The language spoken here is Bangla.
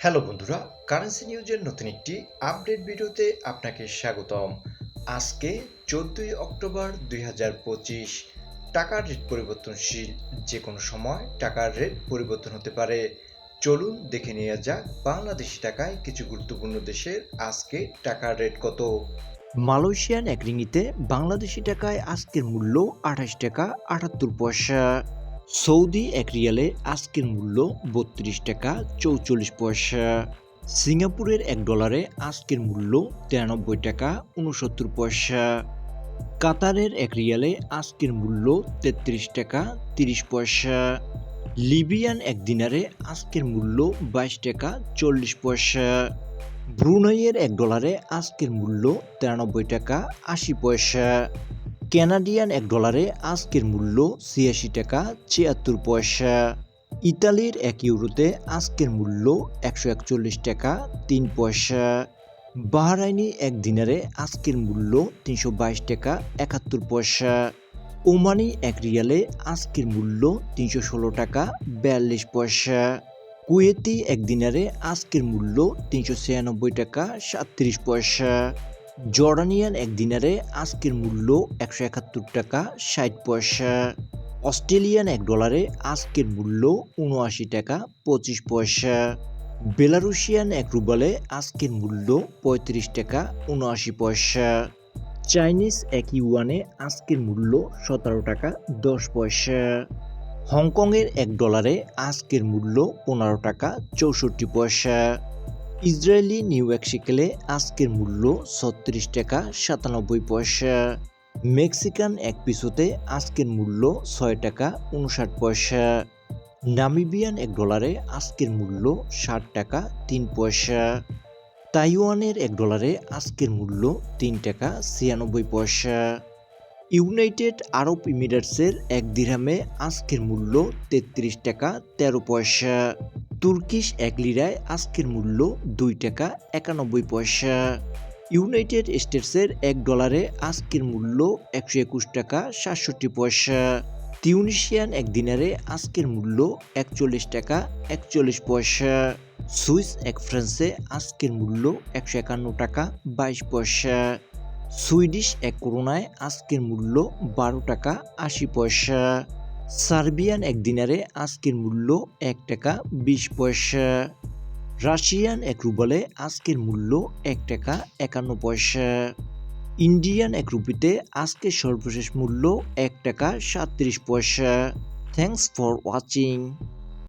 হ্যালো বন্ধুরা কারেন্সি নিউজের নতুন একটি আপডেট ভিডিওতে আপনাকে স্বাগতম। আজকে চোদ্দই অক্টোবর দুই হাজার পঁচিশ, টাকার রেট পরিবর্তনশীল যে কোনো সময় টাকার রেট পরিবর্তন হতে পারে। চলুন দেখে নেওয়া যাক বাংলাদেশি টাকায় কিছু গুরুত্বপূর্ণ দেশের আজকে টাকার রেট কত। মালয়েশিয়ান এক রিঙ্গিতে বাংলাদেশি টাকায় আজকের মূল্য আঠাশ টাকা আটাত্তর পয়সা। সৌদি এক রিয়ালে আজকের মূল্য বত্রিশ টাকা চৌচল্লিশ পয়সা। সিঙ্গাপুরের এক ডলারে আজকের মূল্য তিরানব্বই টাকা উনসত্তর পয়সা। কাতারের এক রিয়ালে আজকের মূল্য তেত্রিশ টাকা তিরিশ পয়সা। লিবিয়ান এক দিনারে আজকের মূল্য বাইশ টাকা চল্লিশ পয়সা। ব্রুনাইয়ের এক ডলারে আজকের মূল্য তিরানব্বই টাকা আশি পয়সা। ক্যানাডিয়ান এক ডলারে আজকের মূল্য ছিয়াশি টাকা ছিয়াত্তর পয়সা। ইতালির এক ইউরোতে আজকের মূল্য একশো একচল্লিশ টাকা তিন পয়সা। বাহরাইনি এক দিনারে আজকের মূল্য তিনশো বাইশ টাকা একাত্তর পয়সা। ওমানি এক রিয়ালে আজকের মূল্য তিনশো ষোলো টাকা বিয়াল্লিশ পয়সা। কুয়েতি এক দিনারে আজকের মূল্য তিনশো ছিয়ানব্বই টাকা সাতত্রিশ পয়সা। জর্ডানিয়ান এক দিনারে আজকের মূল্য একশো একাত্তর টাকা, ষাট পয়সা। অস্ট্রেলিয়ান এক ডলারে আজকের মূল্য উনআশি টাকা, পঁচিশ পয়সা। বেলারুশিয়ান এক রুবলে আজকের মূল্য পঁয়ত্রিশ টাকা, উনআশি পয়সা। চাইনিজ এক ইউয়ানে আজকের মূল্য সতেরো টাকা, দশ পয়সা। হংকংয়ের এক ডলারে আজকের মূল্য পনেরো টাকা, চৌষট্টি পয়সা। ইসরায়েলি নিউ শিকেলে আজকের মূল্য ছত্রিশ টাকা সাতানব্বই পয়সা। মেক্সিকান এক পিসোতে আজকের মূল্য ছয় টাকা উনষাট পয়সা। নামিবিয়ান এক ডলারে আজকের মূল্য ষাট টাকা তিন পয়সা। তাইওয়ানের এক ডলারে আজকের মূল্য তিন টাকা ছিয়ানব্বই পয়সা। ইউনাইটেড আরব ইমিরেটসের এক দিরহামে আজকের মূল্য তেত্রিশ টাকা তেরো পয়সা। তুর্কিশ এক লিরায় আজকের মূল্য দুই টাকা একানব্বই পয়সা। ইউনাইটেড স্টেটসের এক ডলারে আজকের মূল্য একশো একুশ টাকা সাতষট্টি পয়সা। তিউনিশিয়ান এক দিনারে আজকের মূল্য একচল্লিশ টাকা একচল্লিশ পয়সা। সুইস এক ফ্রান্সে আজকের মূল্য একশো একান্ন টাকা বাইশ পয়সা। সুইডিশ এক করোনায় আজকের মূল্য বারো টাকা আশি পয়সা। সার্বিয়ান এক দিনারে আজকের মূল্য এক টাকা বিশ পয়সা। রাশিয়ান এক রুবলে আজকের মূল্য এক টাকা একান্ন পয়সা। ইন্ডিয়ান এক রুপিতে আজকের সর্বশেষ মূল্য এক টাকা সাতত্রিশ পয়সা। Thanks for watching